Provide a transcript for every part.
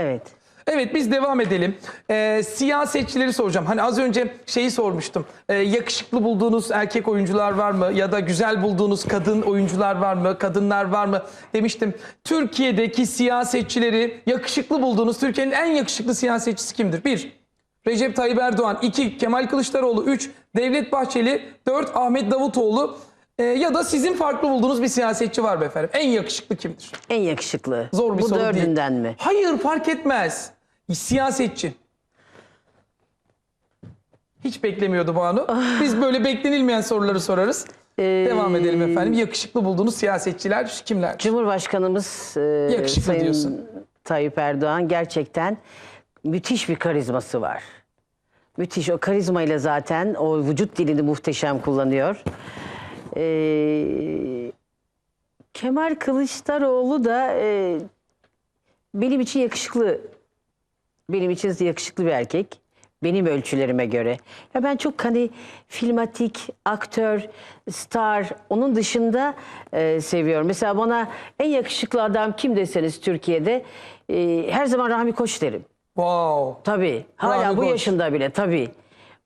Evet. Evet biz devam edelim. Ee, siyasetçileri soracağım. Hani az önce şeyi sormuştum. Ee, yakışıklı bulduğunuz erkek oyuncular var mı? Ya da güzel bulduğunuz kadın oyuncular var mı? Kadınlar var mı? Demiştim. Türkiye'deki siyasetçileri yakışıklı bulduğunuz Türkiye'nin en yakışıklı siyasetçisi kimdir? Bir, Recep Tayyip Erdoğan. iki Kemal Kılıçdaroğlu. Üç, Devlet Bahçeli. Dört, Ahmet Davutoğlu. Ee, ya da sizin farklı bulduğunuz bir siyasetçi var mı efendim? En yakışıklı kimdir? En yakışıklı. Zor bir Bu soru değil. dördünden mi? Hayır fark etmez. Siyasetçi. Hiç beklemiyordu Banu. Biz böyle beklenilmeyen soruları sorarız. Ee, Devam edelim efendim. Yakışıklı bulduğunuz siyasetçiler kimler? Cumhurbaşkanımız e, Yakışıklı Sayın diyorsun. Tayyip Erdoğan gerçekten müthiş bir karizması var. Müthiş o karizmayla zaten o vücut dilini muhteşem kullanıyor. Ee, Kemal Kılıçdaroğlu da e, benim için yakışıklı. Benim için yakışıklı bir erkek. Benim ölçülerime göre. Ya ben çok hani filmatik, aktör, star onun dışında e, seviyorum. Mesela bana en yakışıklı adam kim deseniz Türkiye'de e, her zaman Rahmi Koç derim. Wow. Tabii. Hala Rahmi bu Koç. yaşında bile tabii.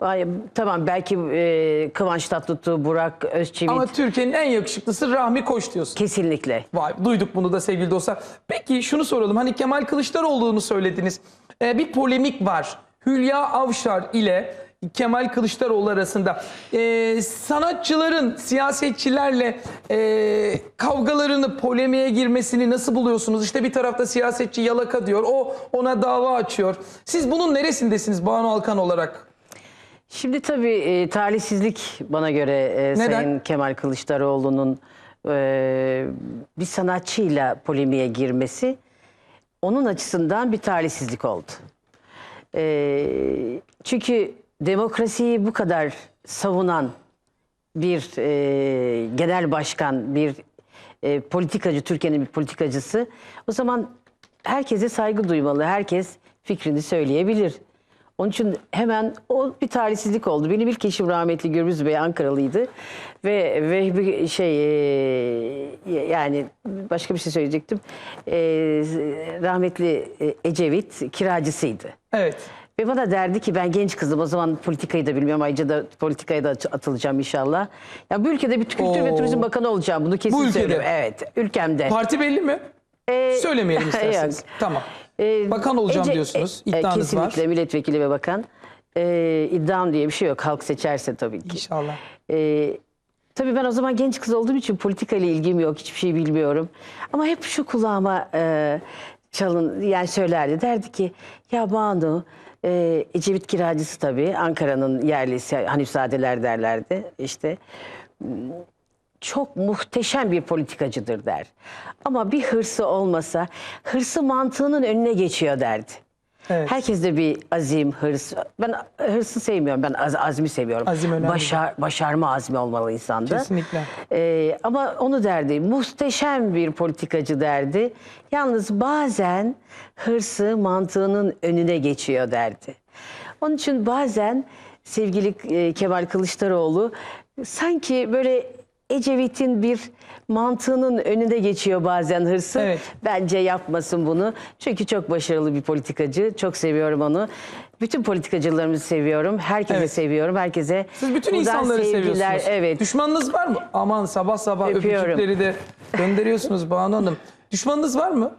Ay, Tamam belki e, Kıvanç Tatlıtuğ, Burak Özçivit Ama Türkiye'nin en yakışıklısı Rahmi Koç diyorsun. kesinlikle. Vay duyduk bunu da sevgili dostlar. Peki şunu soralım. Hani Kemal Kılıçdaroğlu'nu söylediniz. Ee, bir polemik var. Hülya Avşar ile Kemal Kılıçdaroğlu arasında. Ee, sanatçıların siyasetçilerle e, kavgalarını, polemiğe girmesini nasıl buluyorsunuz? İşte bir tarafta siyasetçi yalaka diyor. O ona dava açıyor. Siz bunun neresindesiniz Banu Alkan olarak? Şimdi tabii e, talihsizlik bana göre e, Neden? Sayın Kemal Kılıçdaroğlu'nun e, bir sanatçıyla polemiğe girmesi onun açısından bir talihsizlik oldu. E, çünkü demokrasiyi bu kadar savunan bir e, genel başkan, bir e, politikacı, Türkiye'nin bir politikacısı o zaman herkese saygı duymalı. Herkes fikrini söyleyebilir. Onun için hemen o bir talihsizlik oldu. Benim ilk eşim rahmetli Gürbüz Bey Ankaralıydı. Ve ve bir şey e, yani başka bir şey söyleyecektim. E, rahmetli e, Ecevit kiracısıydı. Evet. Ve bana derdi ki ben genç kızım o zaman politikayı da bilmiyorum. Ayrıca da politikaya da at- atılacağım inşallah. Ya bu ülkede bir kültür ve Oo. turizm bakanı olacağım. Bunu kesin Bu ülkede? söylüyorum. Evet ülkemde. Parti belli mi? Ee, Söylemeyelim isterseniz. yok. Tamam. Ee, Bakan olacağım Ece- diyorsunuz. e, İddianız kesinlikle var. milletvekili ve bakan. Ee, iddiam diye bir şey yok. Halk seçerse tabii ki. İnşallah. Ee, tabii ben o zaman genç kız olduğum için politika ile ilgim yok. Hiçbir şey bilmiyorum. Ama hep şu kulağıma e, çalın yani söylerdi. Derdi ki ya Banu e, Ecevit kiracısı tabii. Ankara'nın yerlisi Hanifzadeler derlerdi. İşte çok muhteşem bir politikacıdır der. Ama bir hırsı olmasa hırsı mantığının önüne geçiyor derdi. Evet. Herkeste bir azim, hırs. Ben hırsı sevmiyorum. Ben az, azmi seviyorum. Azim önemli. Başar, başarma azmi olmalı insanda. Kesinlikle. Ee, ama onu derdi. Muhteşem bir politikacı derdi. Yalnız bazen hırsı mantığının önüne geçiyor derdi. Onun için bazen sevgili e, Kemal Kılıçdaroğlu sanki böyle Ecevit'in bir mantığının önüne geçiyor bazen hırsı. Evet. Bence yapmasın bunu. Çünkü çok başarılı bir politikacı. Çok seviyorum onu. Bütün politikacılarımızı seviyorum. Herkese Evet. seviyorum. Herkese Siz bütün insanları sevgiler. seviyorsunuz. Evet. Düşmanınız var mı? Aman sabah sabah Öpüyorum. öpücükleri de gönderiyorsunuz Banu Hanım. Düşmanınız var mı?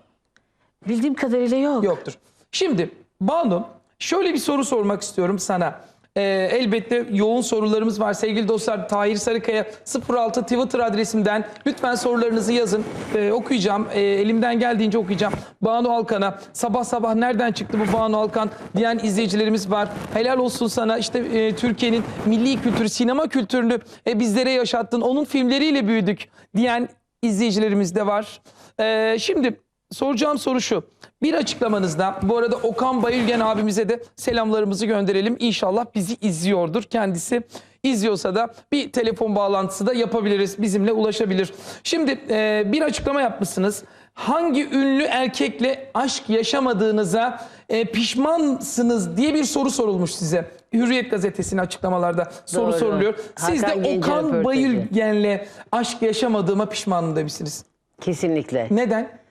Bildiğim kadarıyla yok. Yoktur. Şimdi Banu şöyle bir soru sormak istiyorum sana. Ee, elbette yoğun sorularımız var sevgili dostlar. Tahir Sarıkaya 06 Twitter adresimden lütfen sorularınızı yazın. Ee, okuyacağım. Ee, elimden geldiğince okuyacağım. Banu Alkan'a sabah sabah nereden çıktı bu Banu Alkan diyen izleyicilerimiz var. Helal olsun sana işte e, Türkiye'nin milli kültürü, sinema kültürünü e, bizlere yaşattın. Onun filmleriyle büyüdük diyen izleyicilerimiz de var. Ee, şimdi soracağım soru şu. Bir açıklamanızda bu arada Okan Bayülgen abimize de selamlarımızı gönderelim. İnşallah bizi izliyordur. Kendisi izliyorsa da bir telefon bağlantısı da yapabiliriz. Bizimle ulaşabilir. Şimdi e, bir açıklama yapmışsınız. Hangi ünlü erkekle aşk yaşamadığınıza e, pişmansınız diye bir soru sorulmuş size. Hürriyet gazetesinin açıklamalarda soru Doğru. soruluyor. Siz Hakan de Gencer Okan röportajı. Bayülgen'le aşk yaşamadığıma pişmanım demişsiniz. Kesinlikle. Neden?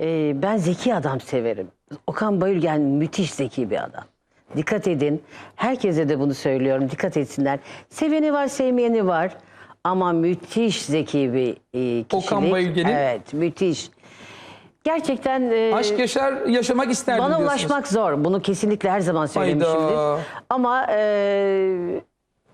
Ee, ben zeki adam severim. Okan Bayülgen müthiş zeki bir adam. Dikkat edin. Herkese de bunu söylüyorum. Dikkat etsinler. Seveni var, sevmeyeni var. Ama müthiş zeki bir e, kişilik. Okan Bayülgen'in- Evet, müthiş. Gerçekten e, Aşk yaşar, yaşamak isterdim bana diyorsunuz. ulaşmak zor. Bunu kesinlikle her zaman söylemişimdir. Hayda. Ama e,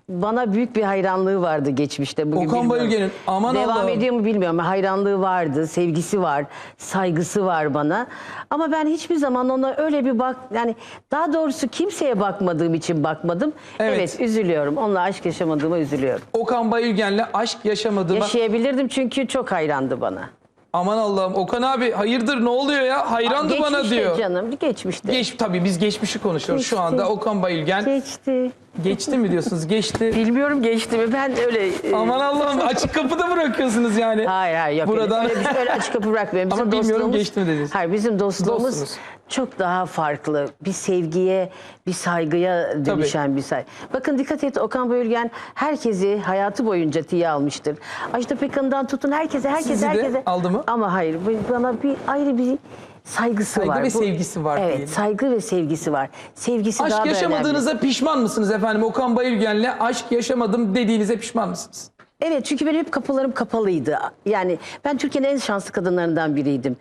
bana büyük bir hayranlığı vardı geçmişte. Bugün Okan bilmiyorum. Bayülgen'in, aman Devam Allah'ım. ediyor mu bilmiyorum. Hayranlığı vardı, sevgisi var, saygısı var bana. Ama ben hiçbir zaman ona öyle bir bak... Yani daha doğrusu kimseye bakmadığım için bakmadım. Evet. Evet, üzülüyorum. Onunla aşk yaşamadığıma üzülüyorum. Okan Bayülgen'le aşk yaşamadığıma... Yaşayabilirdim çünkü çok hayrandı bana. Aman Allah'ım Okan abi hayırdır ne oluyor ya? Hayrandı bana Geçmişte diyor. canım, geçmişte. Geç tabii biz geçmişi konuşuyoruz şu Geçti. anda. Okan Bayülgen Geçti. Geçti mi diyorsunuz? Geçti. Bilmiyorum geçti mi? Ben öyle... e, Aman Allah'ım açık kapıda bırakıyorsunuz yani. Hayır hayır yok. Buradan Öyle, öyle, öyle açık kapı bırakmıyorum. Ama bilmiyorum, dostluğumuz- geçti mi dediniz? Hayır bizim dostluğumuz Dostsunuz. çok daha farklı. Bir sevgiye, bir saygıya dönüşen bir saygı. Bakın dikkat et Okan Bölgen herkesi hayatı boyunca tiye almıştır. Ajda Pekkan'dan tutun herkese, herkese, Sizi de herkese. aldı mı? Ama hayır bu- bana bir ayrı bir saygısı Saygı var. ve sevgisi var Evet diyelim. saygı ve sevgisi var. Sevgisi daha Aşk da önemli. yaşamadığınıza pişman mısınız efendim? Okan Bayülgen'le aşk yaşamadım dediğinize pişman mısınız? Evet çünkü benim hep kapılarım kapalıydı. Yani ben Türkiye'nin en şanslı kadınlarından biriydim.